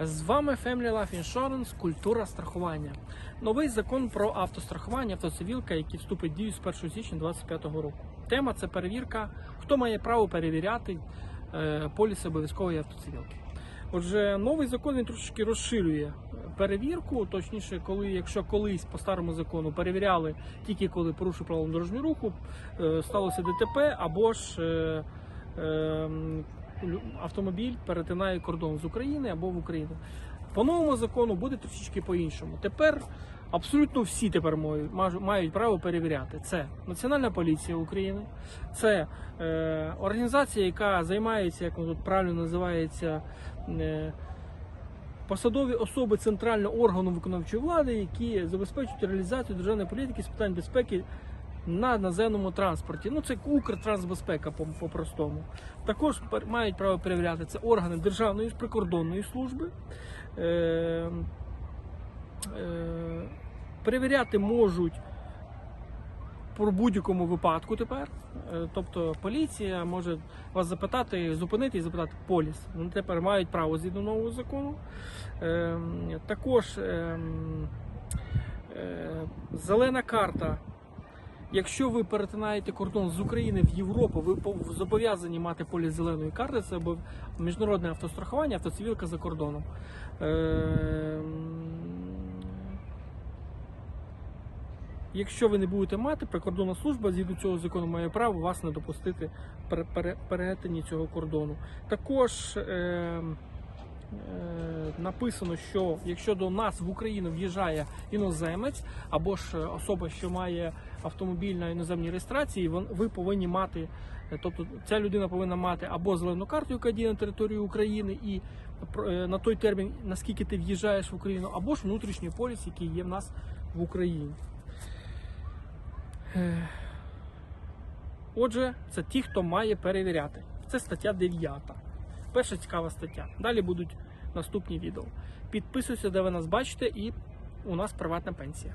З вами Family Life Insurance, культура страхування. Новий закон про автострахування, автоцивілка, який вступить в дію з 1 січня 2025 року. Тема це перевірка, хто має право перевіряти е, поліси обов'язкової автоцивілки. Отже, новий закон він трошечки розширює перевірку, точніше, коли, якщо колись по старому закону перевіряли тільки коли порушив правила дорожнього руху, е, сталося ДТП або ж е, е, автомобіль перетинає кордон з України або в Україну. По новому закону буде трішечки по-іншому. Тепер абсолютно всі тепер мають, право перевіряти. Це Національна поліція України, це е, організація, яка займається, як тут правильно називається, е, посадові особи центрального органу виконавчої влади, які забезпечують реалізацію державної політики з питань безпеки на наземному транспорті. Ну це Укртрансбезпека по- по-простому. Також мають право перевіряти це органи Державної прикордонної служби. Е, е, перевіряти можуть про будь-якому випадку тепер. Е, Тобто поліція може вас запитати, зупинити і запитати поліс. Вони тепер мають право згідно нового закону. Е, Також е, е, зелена карта. Якщо ви перетинаєте кордон з України в Європу, ви зобов'язані мати поліс зеленої карти, це міжнародне автострахування, автоцивілка за кордоном. Е, Якщо ви не будете мати, прикордонна служба згідно цього закону має право вас не допустити пере- пере- перетині цього кордону. Також е, е, написано, що якщо до нас в Україну в'їжджає іноземець або ж е, особа, що має автомобіль на іноземній реєстрації, ви повинні мати, е, тобто ця людина повинна мати або зелену карту, яка діє на територію України, і е, на той термін, наскільки ти в'їжджаєш в Україну, або ж внутрішній поліс, який є в нас в Україні. Отже, це ті, хто має перевіряти. Це стаття 9. Перша цікава стаття. Далі будуть наступні відео. Підписуйся, де ви нас бачите, і у нас приватна пенсія.